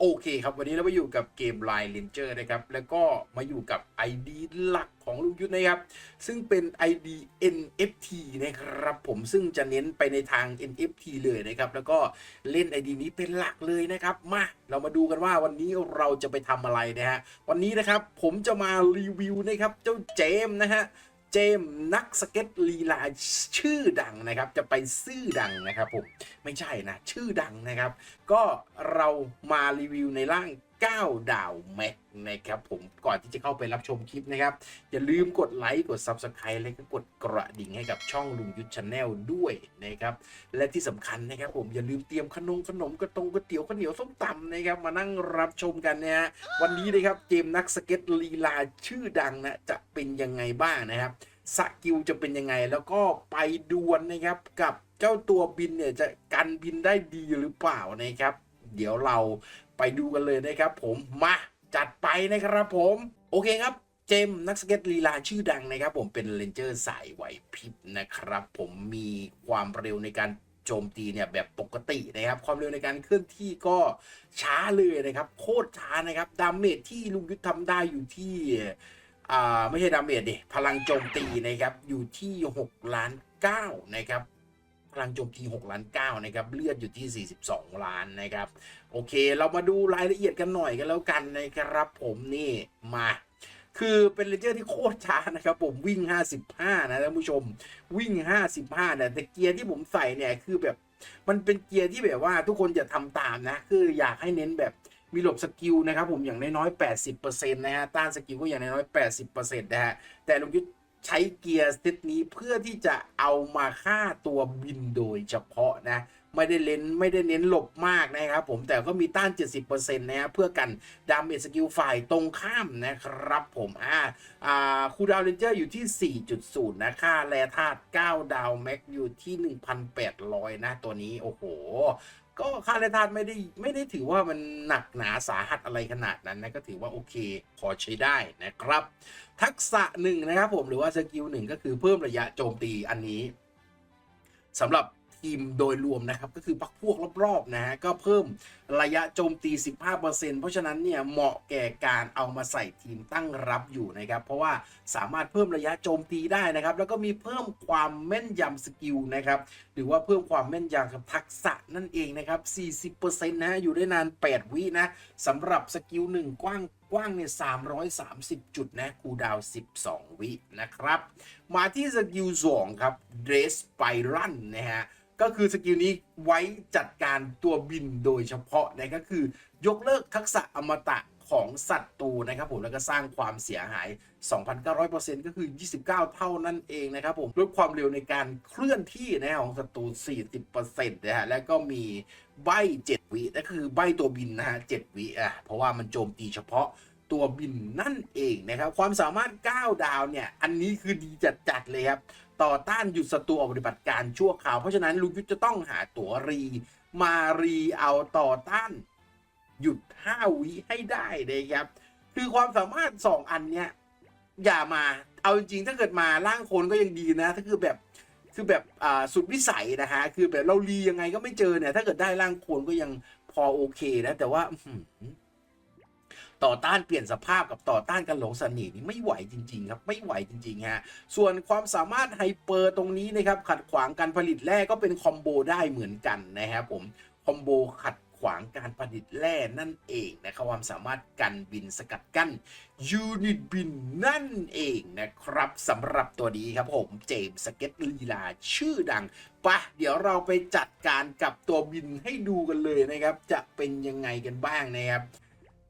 โอเคครับ วันนี้เรามาอยู่กับเกม Line Ranger นะครับ แล้วก็มาอยู่กับ ID หลักของลุงยุทธนะครับ ซึ่งเป็น ID NFT นะครับผมซึ่งจะเน้นไปในทาง NFT เลยนะครับ แล้วก็เล่น ID นี้เป็นหลักเลยนะครับ มาเรามาดูกันว่าวันนี้เราจะไปทำอะไรนะฮะวันนี้นะครับผมจะมารีวิวนะครับเจ้าเจมส์นะฮะ เจมส์นักสเก็ตลีลาชื่อดังนะครับ จะไปซื่อดังนะครับผมไม่ใช่นะ ชื่อดังนะครับ ก็เรามารีวิวในร่าง 9 ดาวแม็กนะครับผมก่อนที่จะเข้าไปรับชมคลิปนะครับ อย่าลืมกดไลค์กด Subscribe และก็กดกระดิ่งให้กับช่องลุงยุทธชาแนลด้วยนะครับ และที่สำคัญนะครับผมอย่าลืมเตรียมขนมขนมกระตงก๋วยเตี๋ยวข้าวเหนียวส้มตำนะครับมานั่งรับชมกันนะฮะวันนี้นะครับเกมนักสเก็ตลีลาชื่อดังนะจะเป็นยังไงบ้างนะครับสกิลจะเป็นยังไงแล้วก็ไปดวลนะครับกับเจ้าตัวบินเนี่ยจะกันบินได้ดีหรือเปล่านะครับ เดี๋ยวเรา ไปดูกันเลยนะครับผมมาจัดไปนะครับผม โอเคครับเจมส์นักสเก็ตลีลาชื่อดังนะครับ ผมเป็นเลนเจอร์สายไหวพริบนะครับ ผมมีความเร็วในการโจมตีเนี่ยแบบปกตินะครับ ความเร็วในการเคลื่อนที่ก็ช้าเลยนะครับ โคตรช้านะครับดาเมจที่ลุงยุทธทำได้อยู่ที่อ่าไม่ใช่ดาเมจดิพลังโจมตีนะครับอยู่ที่ 6 ล้าน9นะครับ พลังโจมตี6ล้าน9นะครับเลือดอยู่ที่ 42 ล้านนะครับ โอเค เรามาดูรายละเอียดกันหน่อยกันแล้วกันนะครับผมนี่มาคือเป็นเลเจอร์ที่โคตรช้านะครับผมวิ่ง 55 นะท่านผู้ชมวิ่ง 55นะแต่เกียร์ที่ผมใส่เนี่ยคือแบบมันเป็นเกียร์ที่แบบว่าทุกคนจะทำตามนะ คืออยากให้เน้นแบบมีหลบสกิลนะครับผมอย่างน้อยๆ80%นะฮะต้านสกิลก็อย่างน้อยๆ80%นะฮะแต่ลุงยุทธ ใช้เกียร์เซตนี้เพื่อที่จะเอามาฆ่าตัวบินโดยเฉพาะนะ ไม่ได้เน้นไม่ได้เน้นหลบมากนะครับผมแต่ก็มีต้าน 70%นะฮะเพื่อกันดามเมจสกิลฝ่ายตรงข้ามนะครับผมอ่าอ่าคูดาวเรนเจอร์อยู่ที่ 4.0 นะค่าแร่ธาตุ9ดาวแม็กอยู่ที่ 1,800 นะตัวนี้ โอ้โหก็ค่าแร่ธาตุไม่ได้ไม่ได้ถือว่ามันหนักหนาสาหัสอะไรขนาดนั้นนะก็ถือว่าโอเคพอใช้ได้นะครับ ทักษะหนึ่งนะครับผมหรือว่าสกิลหนึ่งก็คือเพิ่มระยะโจมตีอันนี้สำหรับ ทีมโดยรวมนะครับ ก็คือพักพวกรอบๆนะฮะก็เพิ่มระยะโจมตี 15%เพราะฉะนั้นเนี่ยเหมาะแก่การเอามาใส่ทีมตั้งรับอยู่นะครับ เพราะว่าสามารถเพิ่มระยะโจมตีได้นะครับ แล้วก็มีเพิ่มความแม่นยำสกิลนะครับ หรือว่าเพิ่มความแม่นยำกับทักษะนั่นเองนะครับ 40%นะฮะอยู่ได้นาน 8 วินะสำหรับสกิลหนึ่งกว้างกว้างเนี่ย330 จุดนะคูดาว 12 วินะครับ มาที่สกิล2ครับ Dress by Run นะฮะ ก็คือสกิลนี้ไว้จัดการตัวบินโดยเฉพาะนะก็คือยกเลิกทักษะอมตะของศัตรูนะครับผมแล้วก็สร้างความเสียหาย 2,900%ก็คือ 29 เท่านั่นเองนะครับผมลดความเร็วในการเคลื่อนที่นะของศัตรู 40%นะฮะแล้วก็มีใบ 7 วินั่นคือใบตัวบินนะฮะ 7 วิอะเพราะว่ามันโจมตีเฉพาะ ตัวบินนั่นเองนะครับ ความสามารถ 9 ดาวเนี่ย อันนี้คือดีจัดๆเลยครับ ต่อต้านหยุดศัตรูออกปฏิบัติการชั่วคราว เพราะฉะนั้นลุงยุทธจะต้องหาตั๋วรี มารีเอาต่อต้าน หยุด 5 วิให้ได้นะครับ คือความสามารถ 2 อันเนี้ยอย่ามาเอาจริงๆถ้าเกิดมาร่างคนก็ยังดีนะ ถ้าคือแบบคือแบบอ่าสุดวิสัยนะฮะคือแบบเรารียังไงก็ไม่เจอเนี่ย ถ้าเกิดได้ร่างโคนก็ยังพอโอเคนะ แต่ว่า ต่อต้านเปลี่ยนสภาพกับต่อต้านกันหลงสนิทนี่ไม่ไหวจริงๆครับไม่ไหวจริงๆฮะส่วนความสามารถไฮเปอร์ตรงนี้นะครับขัดขวางการผลิตแร่ก็เป็นคอมโบได้เหมือนกันนะครับผมคอมโบขัดขวางการผลิตแร่นั่นเองนะครับความสามารถกันบินสกัดกั้นยูนิตบินนั่นเองนะครับสำหรับตัวนี้ครับผมเจมส์สเก็ตลีลาชื่อดังปะเดี๋ยวเราไปจัดการกับตัวบินให้ดูกันเลยนะครับ จะเป็นยังไงกันบ้างนะครับ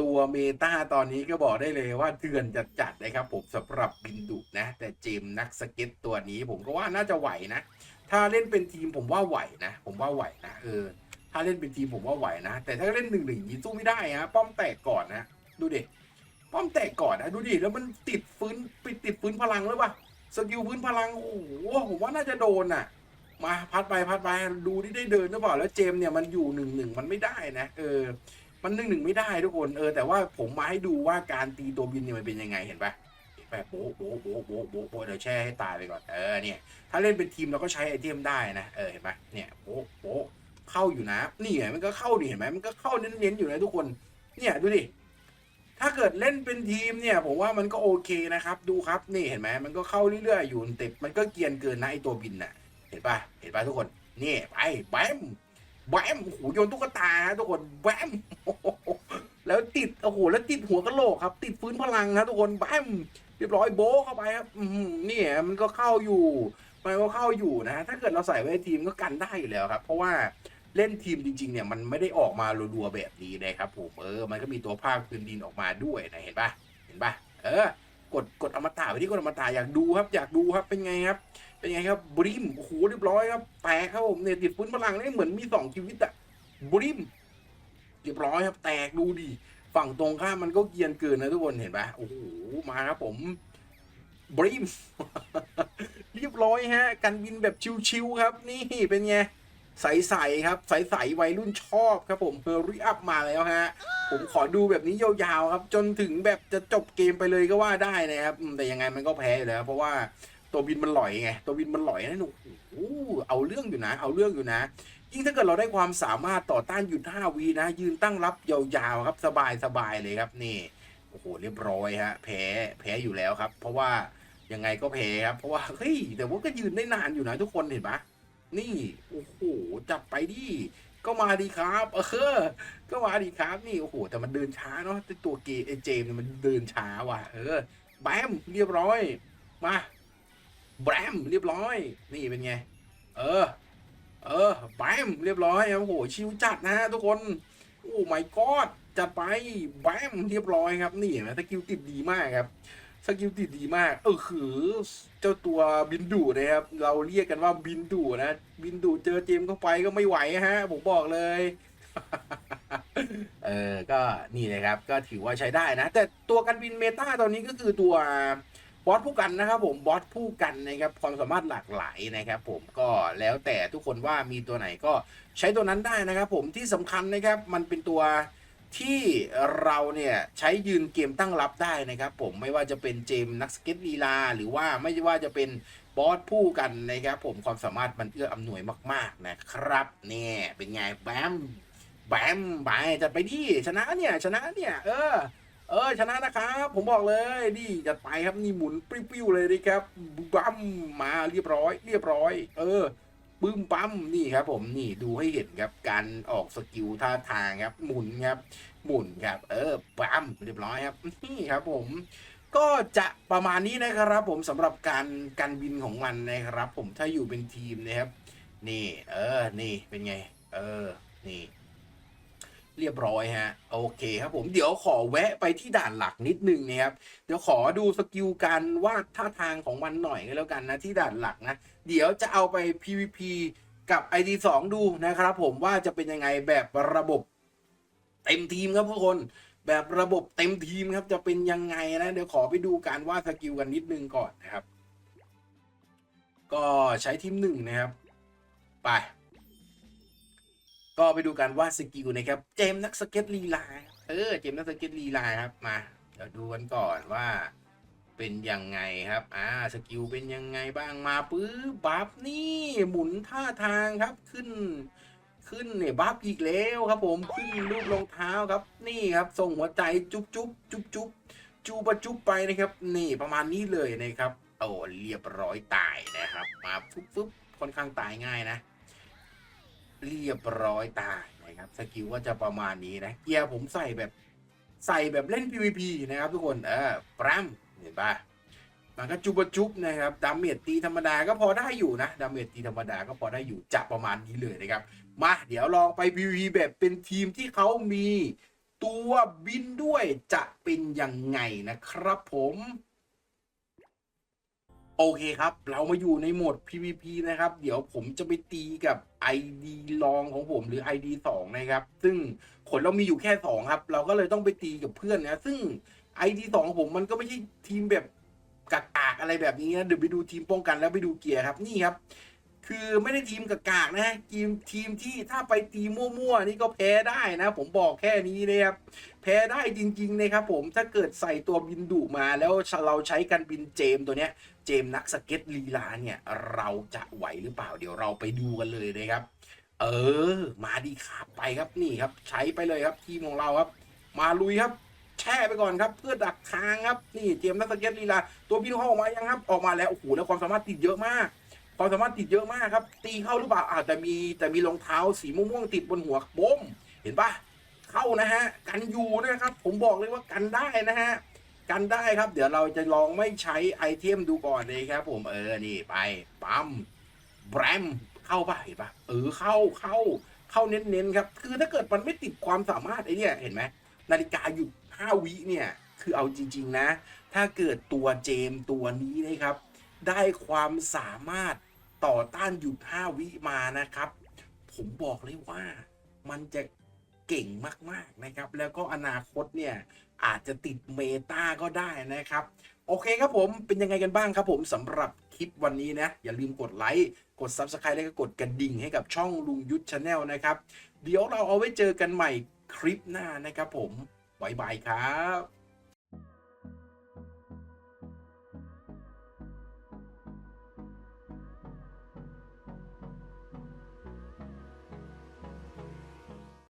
ตัวเมตาตอนนี้ก็บอกได้เลยว่าเถื่อนจัดจัดนะครับผมสำหรับบินดุนะ แต่เจมส์นักสเก็ตตัวนี้ผมก็ว่าน่าจะไหวนะ ถ้าเล่นเป็นทีมผมว่าไหวนะ ผมว่าไหวนะเออถ้าเล่นเป็นทีมผมว่าไหวนะ แต่ถ้าเล่นหนึ่งหนึ่งยีสู้ไม่ได้ฮะป้อมแตกก่อนนะดูดิป้อมแตกก่อนนะดูดิแล้วมันติดฟื้นปิดติดฟื้นพลังหรือเปล่าสกิลฟื้นพลังโอ้โหผมว่าน่าจะโดนอะ มาพัดไปพัดไปดูที่ได้เดินหรือเปล่าแล้วเจมส์เนี่ยมันอยู่หนึ่งหนึ่งมันไม่ได้นะเออ มันหนึ่งหนึ่งไม่ได้ทุกคนเออแต่ว่าผมมาให้ดูว่าการตีตัวบินเนี่ยมันเป็นยังไงเห็นปะเห็นปะโบะโบะโบะโบะโบะโบะเดี๋ยวแช่ให้ตายไปก่อนเออเนี่ยถ้าเล่นเป็นทีมเราก็ใช้ไอเทมได้นะเออเห็นปะเนี่ยโบะโบะเข้าอยู่นะนี่ไงมันก็เข้านี่เห็นไหมมันก็เข้าเน้นๆอยู่นะทุกคนเนี่ยดูดิถ้าเกิดเล่นเป็นทีมเนี่ยผมว่ามันก็โอเคนะครับ ดูครับนี่เห็นไหมมันก็เข้าเรื่อยๆอยู่แต่มันก็เกียนเกินนะไอตัวบินน่ะ เห็นปะเห็นปะทุกคนนี่ไปแบม แบมโอ้โหโยนตุ๊กตาฮะทุกคนแบมแล้วติดโอ้โหแล้วติดหัวกระโหลกครับ ติดฟื้นพลังครับทุกคนแบมเรียบร้อยโบเข้าไปครับอืมนี่มันก็เข้าอยู่มันก็เข้าอยู่นะ ถ้าเกิดเราใส่ไว้ทีมก็กันได้อยู่แล้วครับ เพราะว่าเล่นทีมจริง ๆ เนี่ยมันไม่ได้ออกมารัวๆแบบนี้นะครับผมเออ มันก็มีตัวภาคพื้นดินออกมาด้วยนะเห็นปะเห็นปะเออ กดกดอมตะไปที่กดอมตะอยากดูครับ อยากดูครับเป็นไงครับ เป็นไงครับบริมโอ้โหเรียบร้อยครับแตกครับผมเนี่ยติดฟื้นพลังนี่เหมือนมีสองชีวิตอะบริมเรียบร้อยครับ แตกดูดิฝั่งตรงข้ามมันก็เกียนเกินนะทุกคนเห็นปะโอ้โหมาครับผมบริมเรียบร้อยฮะกันบินแบบชิวๆครับ นี่เป็นไง ใสๆครับ ใสๆวัยรุ่นชอบครับผมเฮอริอัพมาแล้วฮะ ผมขอดูแบบนี้ยาวๆครับ จนถึงแบบจะจบเกมไปเลยก็ว่าได้นะครับ แต่ยังไงมันก็แพ้อยู่แล้ว เพราะว่าตัวบินมันหลอยไง ตัวบินมันหลอยนะหนูโอ้เอาเรื่องอยู่นะ เอาเรื่องอยู่นะ ยิ่งถ้าเกิดเราได้ความสามารถต่อต้านหยุด5วีนะ ยืนตั้งรับยาวๆครับ สบายๆเลยครับนี่ โอ้โหเรียบร้อยฮะ แพ้ แพ้อยู่แล้วครับ เพราะว่ายังไงก็แพ้ครับ เพราะว่าเฮ้ยแต่ว่าก็ยืนได้นานอยู่นะทุกคนเห็นปะ นี่โอ้โหจัดไปดิก็มาดีครับเออก็มาดีครับนี่โอ้โหแต่มันเดินช้าเนาะแต่ตัวเกไอเจมเนี่ยมันเดินช้าว่ะเออแบมเรียบร้อย มาแบมเรียบร้อย นี่เป็นไง เออ เออแบมเรียบร้อยโอ้โหชิวจัดนะทุกคนโอ้ my god จัดไปแบมเรียบร้อยครับนี่เห็นไหมสกิลติดดีมากครับ สกิลติดดีมาก เออคือเจ้าตัวบินดูนะครับ เราเรียกกันว่าบินดูนะ บินดูเจอเจมเข้าไปก็ไม่ไหวฮะ ผมบอกเลย เออ ก็นี่นะครับ ก็ถือว่าใช้ได้นะ แต่ตัวกันบินเมตาตอนนี้ก็คือตัวบอสผู้กันนะครับผมบอสผู้กันนะครับความสามารถหลากหลายนะครับ ผมก็แล้วแต่ทุกคนว่ามีตัวไหนก็ใช้ตัวนั้นได้นะครับ ผมที่สำคัญนะครับ มันเป็นตัว ที่เราเนี่ยใช้ยืนเกมตั้งรับได้นะครับ ผมไม่ว่าจะเป็นเจมส์นักสเก็ตลีลา หรือว่าไม่ว่าจะเป็นบอสผู้กันนะครับ ผมความสามารถมันเอื้ออำนวยมาก ๆนะครับเนี่ยเป็นไงแบมแบมไปจัดไปดิชนะเนี่ยชนะเนี่ยเออเออชนะนะครับผมบอกเลยดิจัดไปครับนี่หมุนปิ้วๆเลยนะครับบัมมาเรียบร้อย เรียบร้อย เออ ปึ้มปั๊มนี่ครับ ผมนี่ดูให้เห็นครับการออกสกิลท่าทางครับหมุนครับหมุนครับ เออปั๊มเรียบร้อยครับนี่ครับ ผมก็จะประมาณนี้นะครับ ผมสำหรับการการบินของมันนะครับ ผมถ้าอยู่เป็นทีมนะครับ นี่ เออ นี่เป็นไง เออ นี่ เรียบร้อยฮะ โอเคครับผมเดี๋ยวขอแวะไปที่ด่านหลักนิดนึงนะครับ เดี๋ยวขอดูสกิลการวาดท่าทางของมันหน่อยก็แล้วกันนะที่ด่านหลักนะ เดี๋ยวจะเอาไป PVP กับ ID2 ดูนะครับผมว่าจะเป็นยังไงแบบระบบเต็มทีมครับทุกคนแบบระบบเต็มทีมครับจะเป็นยังไงนะ เดี๋ยวขอไปดูการวาดสกิลกันนิดนึงก่อนนะครับ ก็ใช้ทีมหนึ่งนะครับ ไป ก็ไปดูการวาดสกิลนะครับ เจมส์นักสเก็ตลีลาเออเจมส์นักสเก็ตลีลาครับมาเดี๋ยวดูกันก่อนว่าเป็นยังไงครับ อ่า สกิลเป็นยังไงบ้าง มาปื้บบัฟนี่หมุนท่าทางครับขึ้น ขึ้นเนี่ยบัฟอีกแล้วครับผม ขึ้นรูปรองเท้าครับ นี่ครับ ส่งหัวใจจุ๊บจุ๊บจุ๊บจุ๊บจูบจุ๊บไปนะครับ นี่ประมาณนี้เลยนะครับ โอ้เรียบร้อยตายนะครับ มาฟึบฟึบค่อนข้างตายง่ายนะ เรียบร้อยตายนะครับสกิลก็จะประมาณนี้นะเกียร์ผมใส่แบบใส่แบบเล่น PVP นะครับทุกคนเออปรามเห็นปะมันก็จุบจุบนะครับดาเมจตีธรรมดาก็พอได้อยู่นะดาเมจตีธรรมดาก็พอได้อยู่จะประมาณนี้เลยนะครับ มาเดี๋ยวลองไป PVP แบบเป็นทีมที่เขามีตัวบินด้วยจะเป็นยังไงนะครับผม โอเคครับ เรามาอยู่ในโหมด PVP นะครับ เดี๋ยวผมจะไปตีกับ ID รองของผมหรือ ID 2 นะครับ ซึ่งขนเรามีอยู่แค่ 2 ครับ เราก็เลยต้องไปตีกับเพื่อนนะ ซึ่ง ID 2ของผมมันก็ไม่ใช่ทีมแบบกากๆอะไรแบบนี้นะเดี๋ยวไปดูทีมป้องกันแล้วไปดูเกียร์ครับ นี่ครับ คือไม่ได้ทีมกากๆนะทีมทีมที่ถ้าไปตีมั่วๆนี่ก็แพ้ได้นะ ผมบอกแค่นี้นะครับแพ้ได้จริงๆนะครับผมถ้าเกิดใส่ตัวบินดุมาแล้วเราใช้กันบินเจมตัวเนี้ยเจมนักสเก็ตลีลาเนี่ยเราจะไหวหรือเปล่าเดี๋ยวเราไปดูกันเลยนะครับ เออ มาดีครับไปครับนี่ครับ ใช้ไปเลยครับทีมของเราครับ มาลุยครับแช่ไปก่อนครับ เพื่อดักทางครับนี่เจมนักสเก็ตลีลาตัวบินเขาออกมายังครับออกมาแล้วโอ้โหแล้วความสามารถติดเยอะมาก ความสามารถติดเยอะมากครับ ตีเข้าหรือเปล่าอาจจะมีแต่มีรองเท้าสีม่วงๆติดบนหัวบมเห็นปะเข้านะฮะ กันอยู่นะครับ ผมบอกเลยว่ากันได้นะฮะ กันได้ครับ เดี๋ยวเราจะลองไม่ใช้ไอเทมดูก่อนเลยครับ ผมเออนี่ไปปั๊มแบรมเข้าปะเห็นปะเออเข้าเข้าเข้าเน้นๆครับ คือถ้าเกิดมันไม่ติดความสามารถไอเนี่ยเห็นไหมนาฬิกาหยุด5วิเนี่ยคือเอาจริง ๆ นะ ถ้าเกิดตัวเจมตัวนี้นะครับ ได้ความสามารถ ต่อต้านหยุด5วิมานะครับ ผมบอกเลยว่ามันจะเก่งมากๆนะครับ แล้วก็อนาคตเนี่ยอาจจะติดเมตาก็ได้นะครับ โอเคครับผมเป็นยังไงกันบ้างครับผมสำหรับคลิปวันนี้นะ อย่าลืมกดไลค์กด Subscribe แล้วก็กดกระดิ่งให้กับช่องลุงยุทธชาแนลนะครับ เดี๋ยวเราเอาไว้เจอกันใหม่คลิปหน้านะครับผมบ๊ายบายครับ